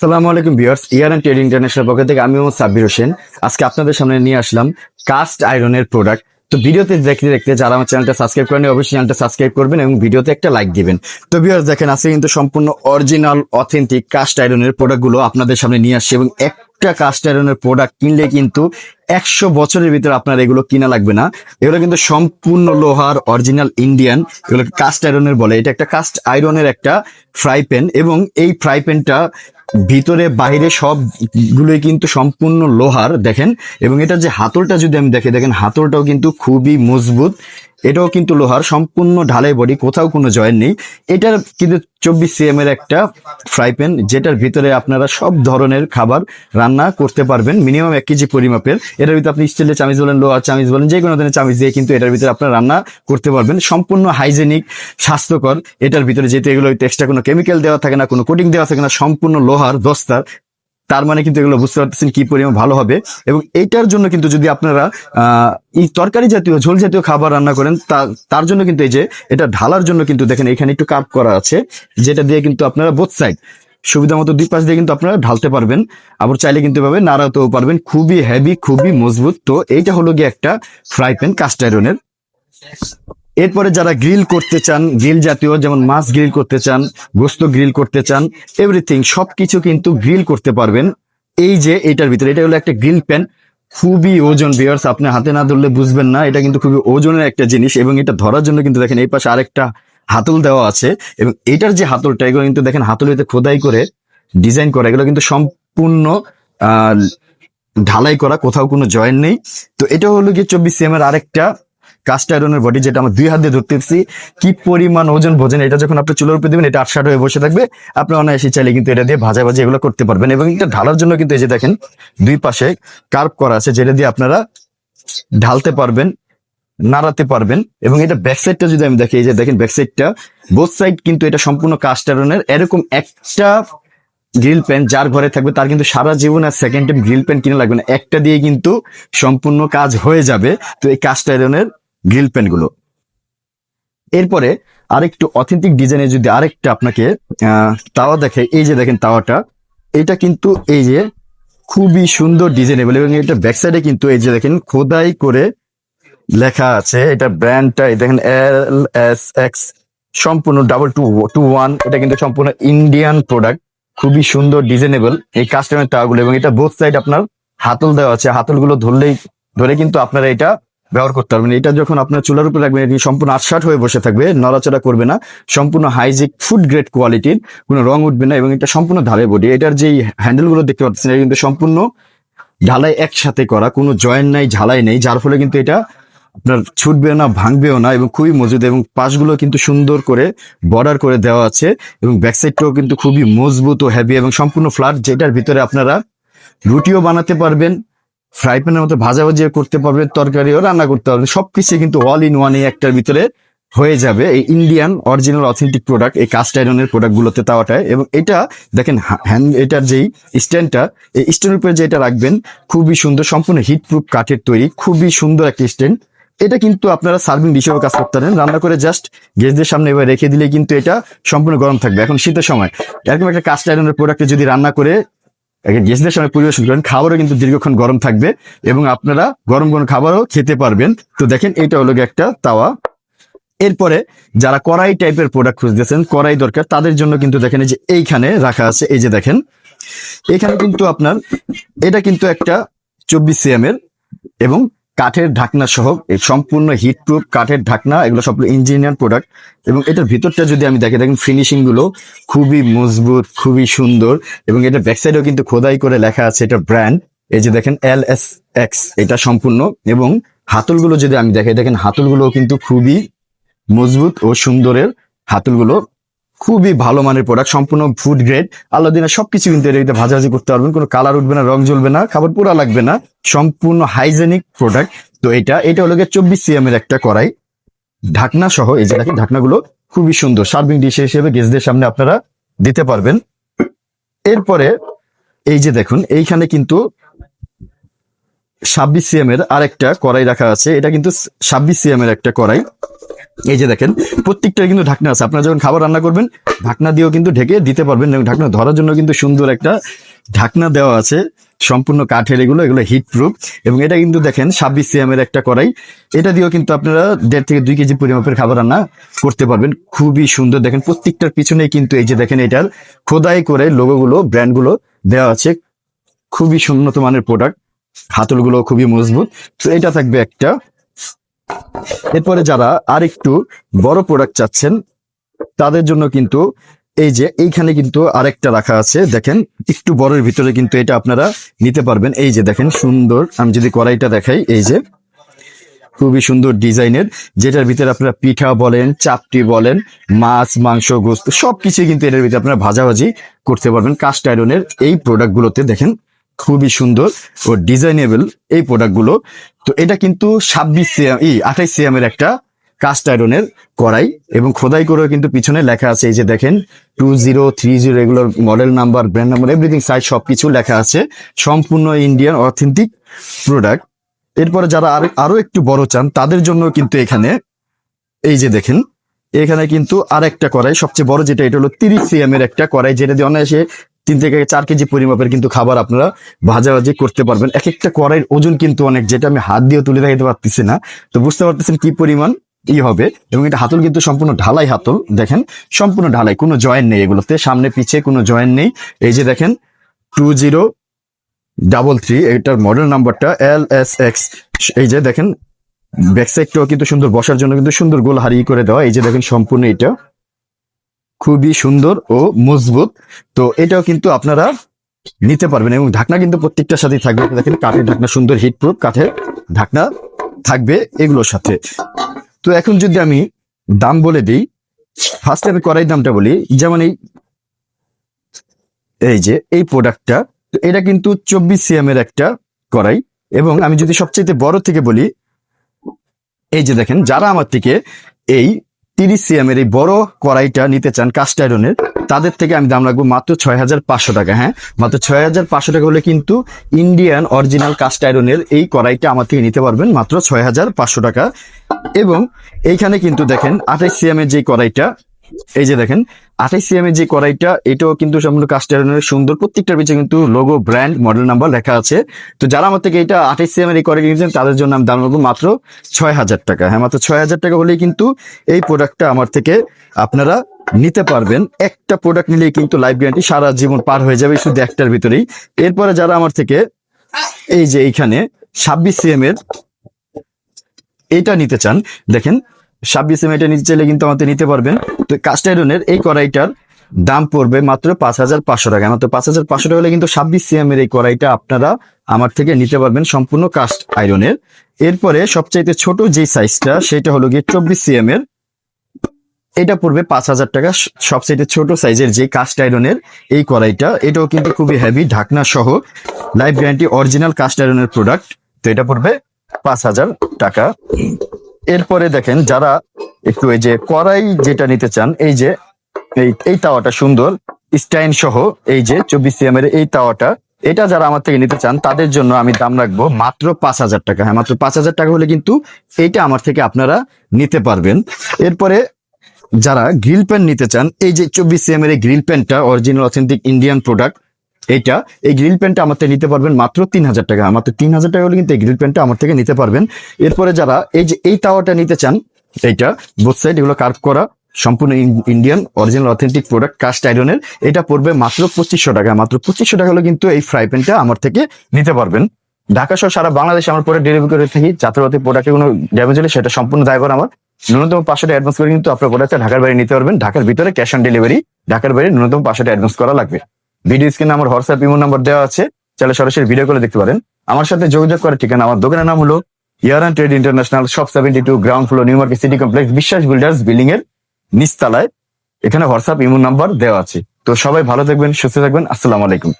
সালামু আলাইকুম viewers, year and trade international পক্ষ থেকে আমি মোহাম্মদ সাব্বির হোসেন। আজকে আপনাদের সামনে নিয়ে আসলাম কাস্ট আয়রনের প্রোডাক্ট তো ভিডিওতে দেখতে দেখতে যারা আমার চ্যানেলটা সাবস্ক্রাইব করেন অবশ্যই চ্যানেলটা সাবস্ক্রাইব করবেন এবং ভিডিওতে একটা লাইক দিবেন। তো ভিউয়ার্স, দেখেন আজকে কিন্তু সম্পূর্ণ অরিজিনাল অথেন্টিক কাস্ট আয়রনের প্রোডাক্টগুলো আপনাদের সামনে নিয়ে আসছে এবং একটা কাস্ট আয়রনের প্রোডাক্ট কিনলে কিন্তু একশো বছরের ভিতরে আপনার এগুলো কিনা লাগবে না। এগুলো কিন্তু সম্পূর্ণ লোহার অরিজিনাল ইন্ডিয়ান এগুলো কাস্ট আয়রনের বলে। এটা একটা কাস্ট আয়রনের একটা ফ্রাই প্যান এবং এই ফ্রাই প্যানটা ভিতরে বাইরে সবগুলোই কিন্তু সম্পূর্ণ লোহার, দেখেন। এবং এটার যে হাতলটা যদি আমি দেখে, দেখেন হাতলটাও কিন্তু খুবই মজবুত। এটাও কিন্তু লোহার, সম্পূর্ণ ঢালাই বডি কোথাও কোনো জয়েন নেই। এটার কিন্তু চব্বিশ সিএম এর একটা ফ্রাই প্যান যেটার ভিতরে আপনারা সব ধরনের খাবার রান্না করতে পারবেন মিনিমাম এক কেজি পরিমাপের। এটার ভিতরে আপনি স্টিলের চামিচ বলেন, লোহার চামিচ বলেন, যে কোনো ধরনের চামিচ দিয়ে কিন্তু এটার ভিতরে আপনারা রান্না করতে পারবেন। সম্পূর্ণ হাইজেনিক স্বাস্থ্যকর। এটার ভিতরে যেহেতু এগুলো এক্সট্রা কোনো কেমিক্যাল দেওয়া থাকে না, কোনো কোটিং দেওয়া থাকে না, সম্পূর্ণ লোহার, দস্তার। তার মানে কিন্তু এগুলো বুঝতে পারতেছেন কি পরিমাণ ভালো হবে। এবং এইটার জন্য কিন্তু যদি আপনারা আহ, এই তরকারি জাতীয় ঝোল জাতীয় খাবার রান্না করেন তার জন্য কিন্তু এই যে এটা ঢালার জন্য কিন্তু দেখেন এখানে একটু কাপ করা আছে যেটা দিয়ে কিন্তু আপনারা বোথ সাইড সুবিধা মতো দুই পাশ দিয়ে কিন্তু আপনারা ঢালতে পারবেন। আবার চাইলে কিন্তু এভাবে নাড়াতেও পারবেন খুবই হেভি খুবই মজবুত। তো এইটা হলো গিয়ে একটা ফ্রাই প্যান কাস্ট আয়রনের এরপরে যারা গ্রিল করতে চান, গ্রিল জাতীয়, যেমন মাছ গ্রিল করতে চান, গোস্ত গ্রিল করতে চান, এভরিথিং, সবকিছু কিন্তু গ্রিল করতে পারবেন। এই যে এটার ভিতরে, এটা হলো একটা গ্রিল প্যান। খুবই ওজন বিয়ার্স আপনি হাতে না ধরলে বুঝবেন না, এটা কিন্তু খুবই ওজনের একটা জিনিস এবং এটা ধরার জন্য কিন্তু দেখেন এই পাশে আরেকটা হাতল দেওয়া আছে এবং এটার যে হাতলটা, এগুলো কিন্তু দেখেন হাতলিতে খোদাই করে ডিজাইন করা, এগুলো কিন্তু সম্পূর্ণ ঢালাই করা, কোথাও কোনো জয়েন নেই। তো এটা হলো গিয়ে চব্বিশ সিএম এর আরেকটা কাস্ট আয়রনের বডি যেটা আমরা দুই হাত দিয়ে ধরতেছি, কি পরিমাণ ওজন ভোজন এটা যখন আপনি চুলোর উপর দেবেন, এটা আটসাট হয়ে বসে থাকবে। আপনি অনায়াসে চাইলে কিন্তু এটা দিয়ে ভাজা ভাজি এগুলো করতে পারবেন। এবং এটা ঢালার জন্য কিন্তু এই যে দেখেন, দুই পাশে কার্ভ করা আছে, যেটা দিয়ে আপনারা ঢালতে পারবেন, নাড়াতে পারবেন। এবং এটা ব্যাক সাইডটা যদি আমি দেখি, এই যে দেখেন ব্যাক সাইডটা বোথ সাইড কিন্তু এটা সম্পূর্ণ কাস্ট আয়রনের এরকম একটা গ্রিল প্যান যার ঘরে থাকবে, তার কিন্তু সারা জীবন আর সেকেন্ড টাইম গ্রিল প্যান কিনে লাগবে না। একটা দিয়ে কিন্তু সম্পূর্ণ কাজ হয়ে যাবে। তো এই কাস্ট আয়রনের গ্রিল প্যানগুলো এরপরে আরেকটু অথেন্টিক ডিজাইনের যদি আরেকটা আপনাকে তাওয়া দেখে, এই যে দেখেন তাওয়াটা, এটা কিন্তু এই যে খুবই সুন্দর ডিজাইনেবল এবং এটা ব্যাক সাইডে কিন্তু এই যে দেখেন খোদাই করে লেখা আছে, এটা ব্র্যান্ডটা দেখেন এল এস এক্স সম্পূর্ণ ডাবল টু টু ওয়ান এটা কিন্তু সম্পূর্ণ ইন্ডিয়ান প্রোডাক্ট খুবই সুন্দর ডিজাইনেবল, এই কাস্টমার টাওয়াগুলো এবং এটা বোথ সাইড আপনার হাতল দেওয়া আছে, হাতলগুলো ধরলেই, ধরে কিন্তু আপনারা এটা ব্যবহার করতে পারবেন। এটা যখন আপনার চুলার উপরে রাখবেন, এটি সম্পূর্ণ আটসাট হয়ে বসে থাকবে, নড়াচড়া করবে না, সম্পূর্ণ হাইজিক, ফুড গ্রেড কোয়ালিটির, কোনো রং উঠবে না এবং এটা সম্পূর্ণ ঢালাই বডি। এটার যেই হ্যান্ডেলগুলো দেখতে পাচ্ছেন, এটা কিন্তু সম্পূর্ণ ঢালাই একসাথে করা, কোনো জয়েন্ট নাই, ঝালাই নেই, যার ফলে কিন্তু এটা আপনার ছুটবেও না, ভাঙবেও না এবং খুবই মজবুত এবং পাশগুলো কিন্তু সুন্দর করে বর্ডার করে দেওয়া আছে এবং ব্যাক সাইডটাও কিন্তু খুবই মজবুত ও হেভি এবং সম্পূর্ণ ফ্ল্যাট যেটার ভিতরে আপনারা রুটিও বানাতে পারবেন ফ্রাই প্যানের মতো ভাজা ভাজিও করতে পারবেন তরকারিও রান্না করতে পারবেন সবকিছু কিন্তু অল ইন ওয়ান এই একটার ভিতরে হয়ে যাবে। এই ইন্ডিয়ান অরিজিনাল অথেন্টিক প্রোডাক্ট এই কাস্ট আয়রনের প্রোডাক্ট গুলোতে তাওয়াটায় এবং এটা, দেখেন হ্যান্ড এটার যেই স্ট্যান্ডটা এই স্ট্যান্ডের উপরে যেটা রাখবেন, খুবই সুন্দর, সম্পূর্ণ হিট প্রুফ কাঠের তৈরি, খুবই সুন্দর একটা স্ট্যান্ড এটা কিন্তু আপনারা সার্ভিং হিসেবে কাজ করতে পারেন। রান্না করে জাস্ট গেস্টদের সামনে এবার রেখে দিলে কিন্তু এটা সম্পূর্ণ গরম থাকবে। এখন শীতের সময়, এরকম একটা কাস্ট আয়রনের প্রোডাক্টে যদি রান্না করে গেস্টদের সময় পরিবেশন করেন, খাবারও কিন্তু দীর্ঘক্ষণ গরম থাকবে এবং আপনারা গরম গরম খাবারও খেতে পারবেন। তো দেখেন, এটা হলো একটা তাওয়া। এরপরে যারা কড়াই টাইপের প্রোডাক্ট খুঁজতেছেন, কড়াই দরকার, তাদের জন্য কিন্তু দেখেন যে এইখানে রাখা আছে, এই যে দেখেন। এখানে কিন্তু আপনার, এটা কিন্তু একটা চব্বিশ সিএম এর এবং কাঠের ঢাকনা সহ এই সম্পূর্ণ হিট প্রুফ কাঠের ঢাকনা, এগুলো সব ইঞ্জিনিয়ার প্রোডাক্ট এবং এটার ভিতরটা যদি আমি দেখি, দেখেন ফিনিশিংগুলো খুবই মজবুত, খুবই সুন্দর এবং এটা ব্যাক সাইডেও কিন্তু খোদাই করে লেখা আছে এটা ব্র্যান্ড এই যে দেখেন এল এস এক্স এটা সম্পূর্ণ এবং হাতলগুলো যদি আমি দেখি, দেখেন হাতলগুলো কিন্তু খুবই মজবুত ও সুন্দরের হাতলগুলো খুবই ভালো মানের প্রোডাক্ট সম্পূর্ণ ফুড গ্রেড আল্লাহ দিনের সবকিছু কিন্তু ভিতরে ভাজাভাজি করতে পারবেন, কোনো কালার উঠবে না, রং জ্বলবে না, খাবার পুরা লাগবে না, সম্পূর্ণ হাইজেনিক প্রোডাক্ট তো এটা এটা হলো গিয়ে চব্বিশ সিএম এর একটা কড়াই, ঢাকনা সহ, এই যে ঢাকনাগুলো খুবই সুন্দর। সার্ভিং ডিশ হিসেবে গেস্টদের সামনে আপনারা দিতে পারবেন। এরপরে, এই যে দেখুন, এইখানে কিন্তু ছাব্বিশ সিএম এর আরেকটা কড়াই রাখা আছে। এটা কিন্তু ছাব্বিশ সিএম এর একটা কড়াই। এই যে দেখেন প্রত্যেকটা কিন্তু ঢাকনা আছে। আপনারা যখন খাবার রান্না করবেন, ঢাকনা দিয়েও কিন্তু ঢেকে দিতে পারবেন এবং ঢাকনা ধরার জন্য কিন্তু সুন্দর একটা ঢাকনা দেওয়া আছে। সম্পূর্ণ কাঠের এগুলো এগুলো হিট প্রুফ এবং এটা কিন্তু দেখেন, ছাব্বিশ সিএমের একটা কড়াই। এটা দিয়েও কিন্তু আপনারা দেড় থেকে দুই কেজি পরিমাপের খাবার রান্না করতে পারবেন। খুবই সুন্দর। দেখেন, প্রত্যেকটার পিছনেই কিন্তু এই যে দেখেন, এটার খোদাই করে লোগোগুলো ব্র্যান্ডগুলো দেওয়া আছে। খুবই উন্নত মানের প্রোডাক্ট হাতলগুলো খুবই মজবুত। তো এটা থাকবে একটা। এরপরে যারা আর একটু বড় প্রোডাক্ট চাচ্ছেন, তাদের জন্য কিন্তু এই যে এইখানে কিন্তু আরেকটা রাখা আছে। দেখেন, একটু বড়ের ভিতরে কিন্তু এটা আপনারা নিতে পারবেন। এই যে দেখেন, সুন্দর। আমি যদি কড়াইটা দেখাই, এই যে খুবই সুন্দর ডিজাইনের, যেটার ভিতরে আপনারা পিঠা বলেন, চাপটি বলেন, মাছ, মাংস, গোস্ত সবকিছু কিন্তু এটার ভিতরে আপনারা ভাজাভাজি করতে পারবেন। কাস্ট আয়রনের এই প্রোডাক্টগুলোতে দেখেন খুবই সুন্দর ও ডিজাইনেবল এই প্রোডাক্টগুলো। তো এটা কিন্তু ছাব্বিশ সিএম, ই আঠাইশ সিএম এর একটা কাস্ট আয়রনের কড়াই এবং খোদাই করেও কিন্তু পিছনে লেখা আছে, এই যে দেখেন, টু জিরো, থ্রি জিরো, এগুলোর model number brand number everything size সবকিছু লেখা আছে। সম্পূর্ণ ইন্ডিয়ান অথেন্টিক প্রোডাক্ট এরপরে যারা আর, আরও একটু বড় চান, তাদের জন্য কিন্তু এখানে, এই যে দেখেন, এখানে কিন্তু আর একটা কড়াই, সবচেয়ে বড় যেটা, এটা হলো তিরিশ সিএম এর একটা কড়াই, যেটা দিয়ে অনায়াসে তিন থেকে চার কেজি পরিমাপের কিন্তু খাবার আপনারা ভাজাভাজি করতে পারবেন। এক একটা কড়াইয়ের ওজন কিন্তু অনেক, যেটা আমি হাত দিয়ে তুলে দেখাতে পারতেছি না। তো বুঝতে পারতেছেন কি পরিমাণ ই হবে এবং এটা হাতল কিন্তু সম্পূর্ণ ঢালাই হাতল, দেখেন। সম্পূর্ণ ঢালাই, কোনো জয়েন নেই এগুলোতে, সামনে পিছে কোনো জয়েন্ট নেই। এই যে দেখেন, টু জিরো ডাবল থ্রি, এটার মডেল নাম্বারটা এল এস এক্স। এই যে দেখেন ব্যাকসাইডটাও কিন্তু সুন্দর, বসার জন্য কিন্তু সুন্দর গোল হারিয়ে করে দেওয়া। এই যে দেখেন, সম্পূর্ণ এটা খুবই সুন্দর ও মজবুত। তো এটাও কিন্তু আপনারা নিতে পারবেন এবং ঢাকনা কিন্তু প্রত্যেকটার সাথেই থাকবে। দেখেন কাঠের ঢাকনা, সুন্দর হিট প্রুফ কাঠের ঢাকনা থাকবে এগুলোর সাথে। তো এখন যদি আমি দাম বলে দিই ফার্স্টে আমি কড়াই দামটা বলি। যেমন এই এই যে, এই প্রোডাক্টটা এটা কিন্তু চব্বিশ সিএম এর একটা কড়াই। এবং আমি যদি সবচেয়ে বড় থেকে বলি, এই যে দেখেন, যারা আমার থেকে এই তিরিশ সিএম এর এই বড় কড়াইটা নিতে চান কাস্ট আয়রনের তাদের থেকে আমি দাম রাখব মাত্র ছয় হাজার পাঁচশো টাকা হ্যাঁ? মাত্র ছয় হাজার পাঁচশো টাকা হলে কিন্তু ইন্ডিয়ান অরিজিনাল কাস্ট আয়রনের এই কড়াইটা আমার থেকে নিতে পারবেন মাত্র ছয় হাজার পাঁচশো টাকা। এবং এইখানে কিন্তু দেখেন আঠাইশ সিএম এর যে কড়াইটা এই যে দেখেন, আঠাইশ সিএম এর যে কড়াইটা, এটাও কিন্তু সম্পূর্ণ কাস্ট আয়রনের সুন্দর। প্রত্যেকটার পিছনে কিন্তু লোগো ব্র্যান্ড মডেল নাম্বার লেখা আছে। তো যারা আমার থেকে এটা আঠাইশ সিএম এর এই কড়াই কিনছেন, তাদের জন্য আমি দাম রাখব মাত্র ছয় হাজার টাকা। হ্যাঁ মাত্র ছয় হাজার টাকা হলেই কিন্তু এই প্রোডাক্টটা আমার থেকে আপনারা নিতে পারবেন। একটা প্রোডাক্ট নিলেই কিন্তু লাইফ গ্যারান্টি সারা জীবন পার হয়ে যাবে শুধু একটার ভিতরেই। এরপরে যারা আমার থেকে এই যে এইখানে ছাব্বিশ সিএম এর এটা নিতে চান, দেখেন ছাব্বিশ এম এটা নিতে চাইলে কিন্তু আমাদের নিতে পারবেন। তো কাস্ট আয়রনের এই কড়াইটার দাম পড়বে মাত্র পাঁচ হাজার পাঁচশো টাকা। মাত্র পাঁচ হাজার পাঁচশো টাকা হলে কিন্তু ছাব্বিশ সিএম এর এই কড়াইটা আপনারা আমার থেকে নিতে পারবেন সম্পূর্ণ কাস্ট আয়রনের এরপরে সবচাইতে ছোট যে সাইজটা সেটা হলো গিয়ে চব্বিশ সিএম এর। এটা পড়বে পাঁচ হাজার টাকা। সবচাইতে ছোট সাইজের যে কাস্ট আয়রনের এই কড়াইটা, এটাও কিন্তু খুবই হেভি ঢাকনা সহ। লাইফ গ্যারান্টি অরিজিনাল কাস্ট আয়রনের প্রোডাক্ট তো এটা পড়বে পাঁচ হাজার টাকা। এরপরে দেখেন যারা একটু এই যে কড়াই যেটা নিতে চান, এই যে এই এই তাওয়াটা সুন্দর স্টাইন সহ এই যে চব্বিশ সিএম এর এই তাওয়াটা, এটা যারা আমার থেকে নিতে চান, তাদের জন্য আমি দাম রাখব মাত্র পাঁচ হাজার টাকা। হ্যাঁ মাত্র পাঁচ হাজার টাকা হলে কিন্তু এইটা আমার থেকে আপনারা নিতে পারবেন। এরপরে যারা গ্রিল প্যান নিতে চান, এই যে চব্বিশ সিএম এর গ্রিল প্যানটা, অরিজিনাল, অথেন্টিক ইন্ডিয়ান প্রোডাক্ট এইটা, এই গ্রিল প্যানটা আমার থেকে নিতে পারবেন মাত্র তিন হাজার টাকা। মাত্র তিন হাজার টাকা হলে কিন্তু এই গ্রিল প্যানটা আমার থেকে নিতে পারবেন। এরপরে যারা এই যে, এই তাওয়াটা নিতে চান, এইটা বোথ সাইড এগুলো কার্ভ করা, সম্পূর্ণ Indian original authentic product cast আয়রনের এটা পড়বে মাত্র পঁচিশশো টাকা। মাত্র পঁচিশশো টাকা হলে কিন্তু এই ফ্রাই প্যানটা আমার থেকে নিতে পারবেন। ঢাকা সহ সারা বাংলাদেশে আমার প্রোডাক্ট ডেলিভারি করে থাকি, যাত্রাপথে প্রোডাক্টে কোনো ড্যামেজ হলে সেটা সম্পূর্ণ দায়ভার আমার। ন্যূনতম পাঁচশো অ্যাডভান্স করে কিন্তু আপনার প্রোডাক্টটা ঢাকার বাইরে নিতে পারবেন। ঢাকার ভিতরে ক্যাশ অন ডেলিভারি ঢাকার বাইরে ন্যূনতম পাঁচশো অ্যাডভান্স করা লাগবে। ভিডিও স্ক্রিনে আমার হোয়াটসঅ্যাপ ইমো নাম্বার দেওয়া আছে। চাইলে সরাসরি ভিডিও কলে দেখতে পারেন। আমার সাথে যোগাযোগ করার ঠিকানা আমার দোকানের নাম হলো year and trade international shop seventy two ground floor new market city complex Biswas builders building এর নিচতলায়। এখানে হোয়াটসঅ্যাপ ইমো নাম্বার দেওয়া আছে। তো সবাই ভালো থাকবেন, সুস্থ থাকবেন। আসসালামু আলাইকুম।